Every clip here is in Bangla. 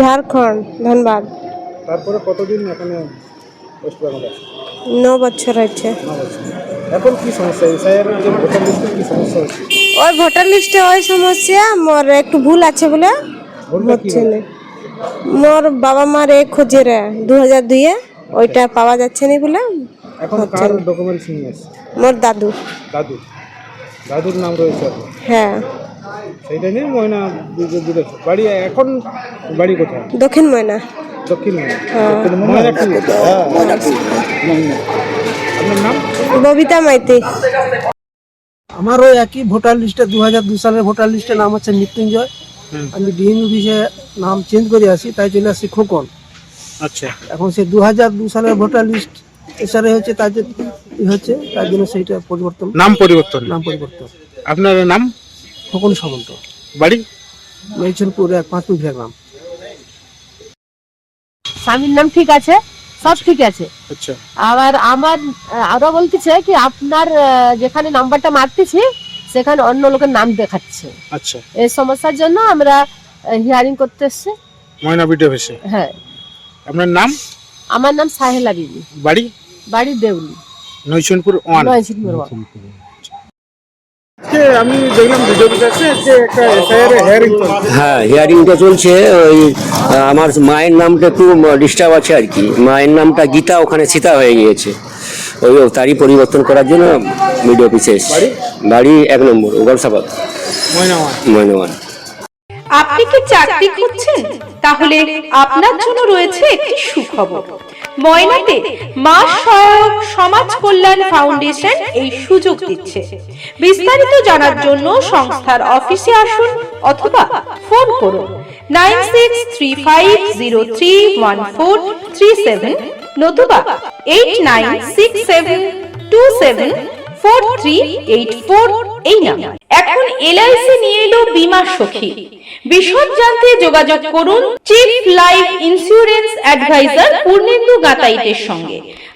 ঝাড়খণ্ড ধনবাদ। তারপরে কতদিন এখানে ওয়েস্ট বেঙ্গল ন বছর হয়েছে। এখন কি সমস্যা? এসআইআর যে ভোটার লিস্টে কি সমস্যা হচ্ছে? ওই ভোটার লিস্টে ওই সমস্যা মোর একটু ভুল আছে বলে হচ্ছে না। মোর বাবা মার এক খোঁজে রে দু হাজার দুইয়ে ওইটা পাওয়া যাচ্ছে না বলে এখন কার ডকুমেন্টস নিয়ে মোর দাদু। দাদু। দাদুর নাম রয়েছে হ্যাঁ। সেইটা নিয়ে ময়না বাড়ি এখন বাড়ি কোথায়? দক্ষিণ ময়না। দক্ষিণ ময়না। হ্যাঁ। কি? আপনার নাম? ববিতা মাইতি। আমারও একই ভোটার লিস্টে দু হাজার দু সালের ভোটার লিস্টে নাম হচ্ছে মৃত্যুঞ্জয়। আমি ডিএম অফিসে নাম চেঞ্জ করে আসি তাই চলে আসছি খোকন। আচ্ছা। এখন সে দু হাজার দু সালের ভোটার লিস্ট এসারে হচ্ছে তার যে ই হচ্ছে তার জন্য সেইটা পরিবর্তন। নাম পরিবর্তন। নাম পরিবর্তন। আপনার নাম? খোকন সামন্ত। বাড়ি? মেলছনপুর এক পাঁচ মিনিট গ্রাম স্বামীর নাম ঠিক আছে সব ঠিক আছে। আচ্ছা। আবার আমার আরও বলতেছে কি আপনার যেখানে নাম্বারটা মারতেছি সেখানে অন্য লোকের নাম দেখাচ্ছে। আচ্ছা। এই সমস্যার জন্য আমরা হিয়ারিং করতে এসছি। ময়না বিডিও অফিসে? হ্যাঁ। আপনার নাম? আমার নাম সাহেলা বিবি। বাড়ি? বাড়ি দেউলি। নৈশনপুর ওয়ান। নয় ছিটমোড় যে আমি দেখলাম আছে যে একটা এসআইআর হেয়ারিং হ্যাঁ হিয়ারিংটা চলছে ওই আমার মায়ের নামটা একটু ডিস্টার্ব আছে আর কি। মায়ের নামটা গীতা ওখানে সীতা হয়ে গিয়েছে। ওই তারই পরিবর্তন করার জন্য মিডিও অফিসে এসেছি। বাড়ি? এক নম্বর গলসাবাদ। ময়না ওয়ান ময়নওয়ান আপনি কি চাকরি খুঁজছেন? তাহলে আপনার জন্য রয়েছে একটি সুখবর। ময়নাতে মা সহায়ক সমাজ কল্যাণ ফাউন্ডেশন এই সুযোগ দিচ্ছে। বিস্তারিত জানার জন্য সংস্থার অফিসে আসুন অথবা ফোন করুন nine six three five zero three one four three seven নতুবা eight nine six seven two seven four three eight four এই নাম্বার এখন এলআইসি নিয়ে এলো বীমা সখী। বিশদ জানতে যোগাযোগ করুন chief life insurance advisor Purnendu গাতাইতের সঙ্গে।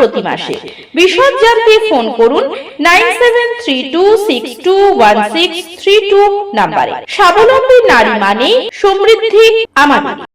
প্রতি মাসে। বিশদ জানতে ফোন করুন nine seven three two six two one six three two নাম্বারে। স্বাবলম্বী নারী মানে সমৃদ্ধি আমাদের।